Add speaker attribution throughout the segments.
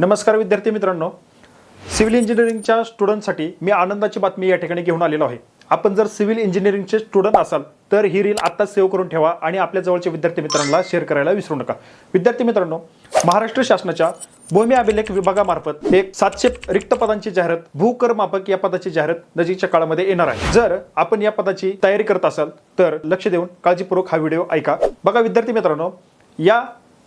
Speaker 1: नमस्कार विद्यार्थी मित्रांनो. सिव्हिल इंजिनिअरिंगच्या स्टुडंटसाठी मी आनंदाची बातमी या ठिकाणी घेऊन आलेलो आहे. आपण जर सिव्हिल इंजिनिअरिंगचे स्टुडंट असाल तर ही रील आत्ता सेव्ह करून ठेवा आणि आपल्या जवळच्या विद्यार्थी मित्रांना शेअर करायला विसरू नका. विद्यार्थी मित्रांनो महाराष्ट्र शासनाच्या भूमी अभिलेख विभागामार्फत एक सातशे रिक्त पदांची जाहिरात भूकर मापक या पदाची जाहिरात नजीकच्या काळामध्ये येणार आहे. जर आपण या पदाची तयारी करत असाल तर लक्ष देऊन काळजीपूर्वक हा व्हिडिओ ऐका. बघा विद्यार्थी मित्रांनो या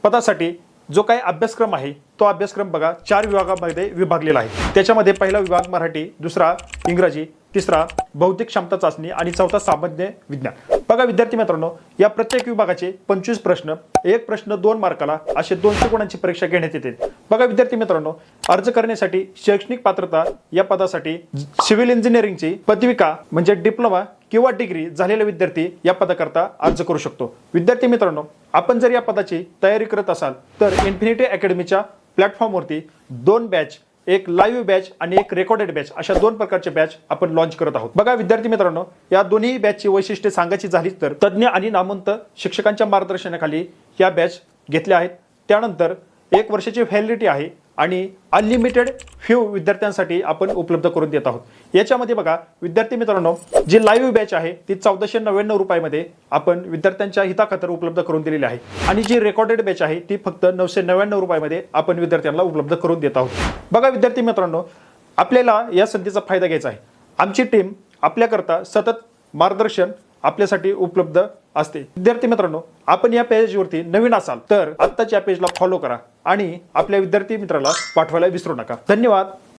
Speaker 1: पदासाठी जो काही अभ्यासक्रम आहे तो अभ्यासक्रम बघा चार विभागामध्ये विभागलेला आहे. त्याच्यामध्ये पहिला विभाग मराठी दुसरा इंग्रजी तिसरा बौद्धिक क्षमता चाचणी आणि चौथा सामान्य विज्ञान. बघा विद्यार्थी मित्रांनो या प्रत्येक विभागाचे पंचवीस प्रश्न एक प्रश्न दोन मार्काला असे दोनशे गुणांची परीक्षा घेण्यात येते. बघा विद्यार्थी मित्रांनो अर्ज करण्यासाठी शैक्षणिक पात्रता या पदासाठी सिव्हिल इंजिनिअरिंगची पदविका म्हणजे डिप्लोमा किंवा डिग्री झालेला विद्यार्थी या पदाकरता अर्ज करू शकतो. विद्यार्थी मित्रांनो आपण जर या पदाची तयारी करत असाल तर इन्फिनिटी अकॅडमीच्या प्लॅटफॉर्मवरती दोन बॅच एक लाईव्ह बॅच आणि एक रेकॉर्डेड बॅच अशा दोन प्रकारचे बॅच आपण लॉन्च करत आहोत. बघा विद्यार्थी मित्रांनो या दोन्ही बॅचची वैशिष्ट्ये सांगायची झालीच तर तज्ज्ञ आणि नामवंत शिक्षकांच्या मार्गदर्शनाखाली या बॅच घेतल्या आहेत. त्यानंतर एक वर्षाची व्हॅलिडिटी आहे. आणि अनलिमिटेड फ्यू विद्यार्थ्यांसाठी आपण उपलब्ध करून देत आहोत. याच्यामध्ये बघा विद्यार्थी मित्रांनो जी लाईव्ह बॅच आहे ती चौदाशे नव्याण्णव रुपयामध्ये आपण विद्यार्थ्यांच्या हिताखातर उपलब्ध करून दिलेली आहे. आणि जी रेकॉर्डेड बॅच आहे ती फक्त नऊशे नव्याण्णव रुपयामध्ये आपण विद्यार्थ्यांना उपलब्ध करून देत आहोत. बघा विद्यार्थी मित्रांनो आपल्याला या संधीचा फायदा घ्यायचा आहे. आमची टीम आपल्याकरता सतत मार्गदर्शन आपल्यासाठी उपलब्ध असते. विद्यार्थी मित्रांनो आपण या पेजवरती नवीन असाल तर आत्ताच या पेजला फॉलो करा. आणि आपल्या विद्यार्थी मित्राला पाठवायला विसरू नका. धन्यवाद.